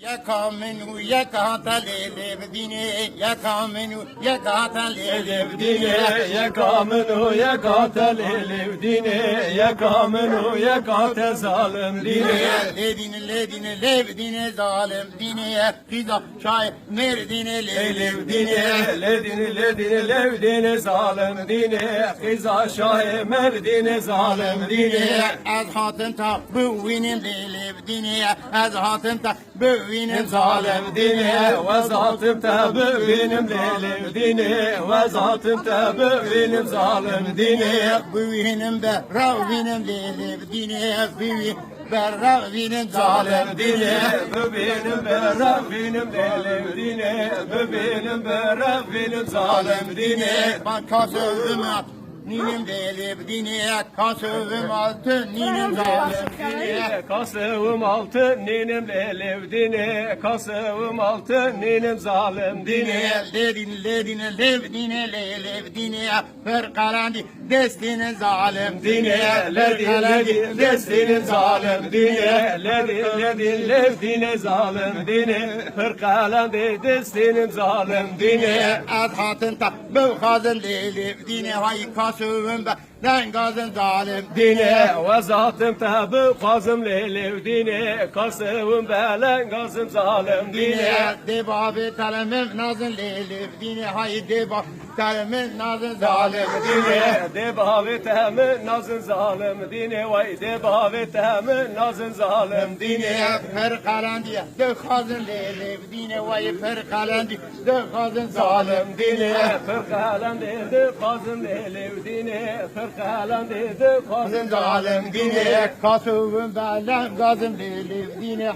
Yaka minu yaka talev dine yaka minu yaka talev dine yaka minu yaka talev dine yaka minu yaka tezalim dine ledine ledine lev dine zalim dine rıza şay merdine lev dine ledine ledine lev dine zalim dine rıza şay merdine zalim dine az hatın ta bu vinin lev dine az hatın ta bu zalim dine ve zatım tabi benim lelim dine ve zatım tabi benim zalim dine Buvinin be ravinin leylev dine Buvin be ravinin zalim zalim benim lelim dine bu benim bera benim zalim dine Ben kasövüm at Ninim delip dine Kasövüm altı Ninim zalim dine Kasığım altı ninim lelim dine kasığım altı ninim zalim dine Dine ledin ledine levdine lelevdine Fırkalandi destine zalim Dine ledin ledin destinin zalim dine ledin ledin levdine zalim dine Fırkalandı destinin zalim dine Az hatın ta bu kazın lelevdine Hay kasövüm be Lan gazın zalim. Dine ve zatım tabi kazım lelev dine kasığım belen gazım zalim. Dine. Dine debabe talemim nazın lelevdine Hay deba talemim nazın zalim. Dine debavet hemen nazın zalim. Dine vay debavet hemen nazın zalim. Dine. Dine Fırkalandi de kazın lelevdine Vay fırkalandi de kazın zalim. Dine fırkalan dedi kazın lelev dine fırkalan dedi kazın zalim dine dine kasuvun belen gazım lelev dine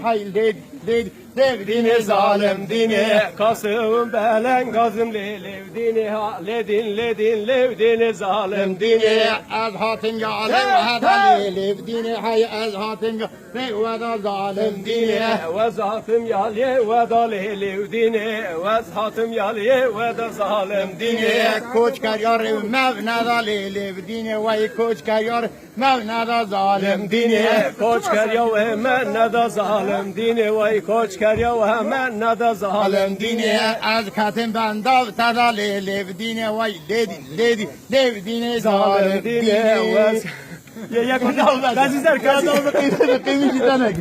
led dine zalim dine kasığım belen gazım lelev dine ha ledin ledin lev dine zalim az hatın ya alem hada lelev dine hay ya ve vada zalim dine dine ve zatım yalye ve da lelev dine ve zatım yalye ve da zalim dine koç karyar mevnada lelev dine vay koç karyar mevnada zalim dine dine koç ker ya hemen ne da zalim dine vay ya hemen ne da zalim Alem dine az katın ben dav tada lelev dine vay ledi ledi lev dine zalim zalim dine dine ve ya yakın ben sizler Ya da kıymış tane.